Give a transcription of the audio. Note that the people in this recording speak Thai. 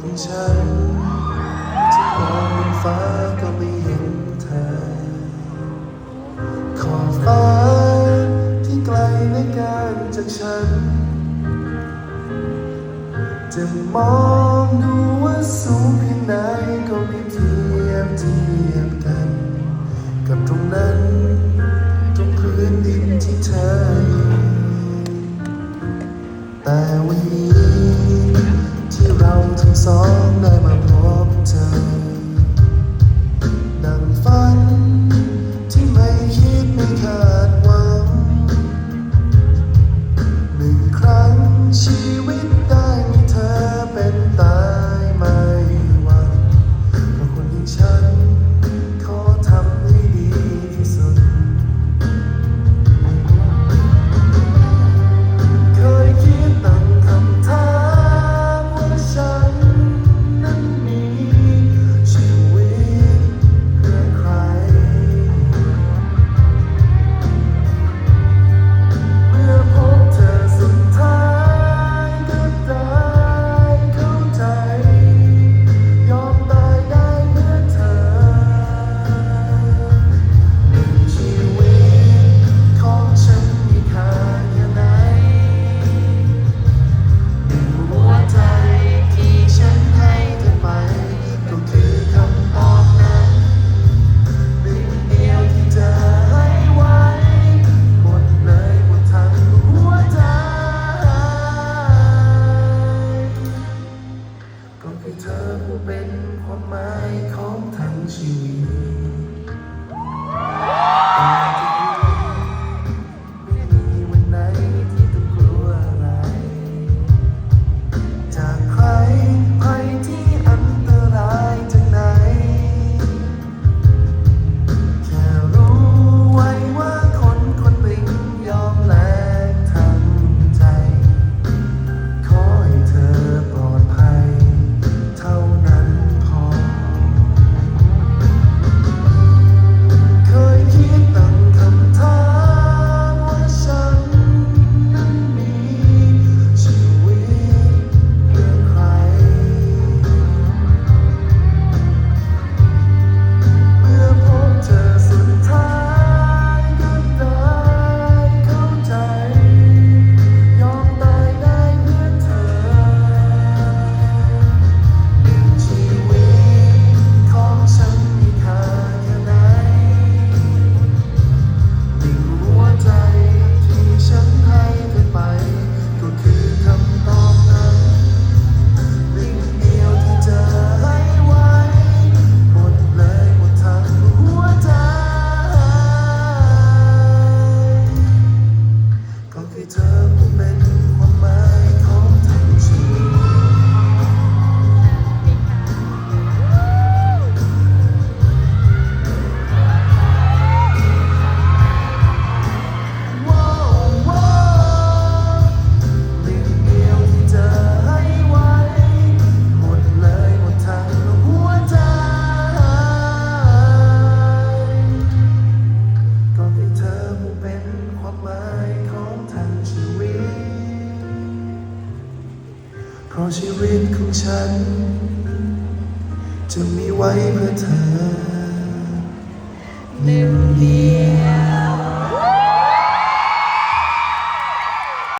ของฉันจะมอบนฟ้าก็ไม่เห็นเธอ ขอบฟ้าที่ไกลในการจากฉัน จะมอง 心。 ราะชีวิตของฉัน จะมีไว้เพื่อเธอหนึ่งเดียว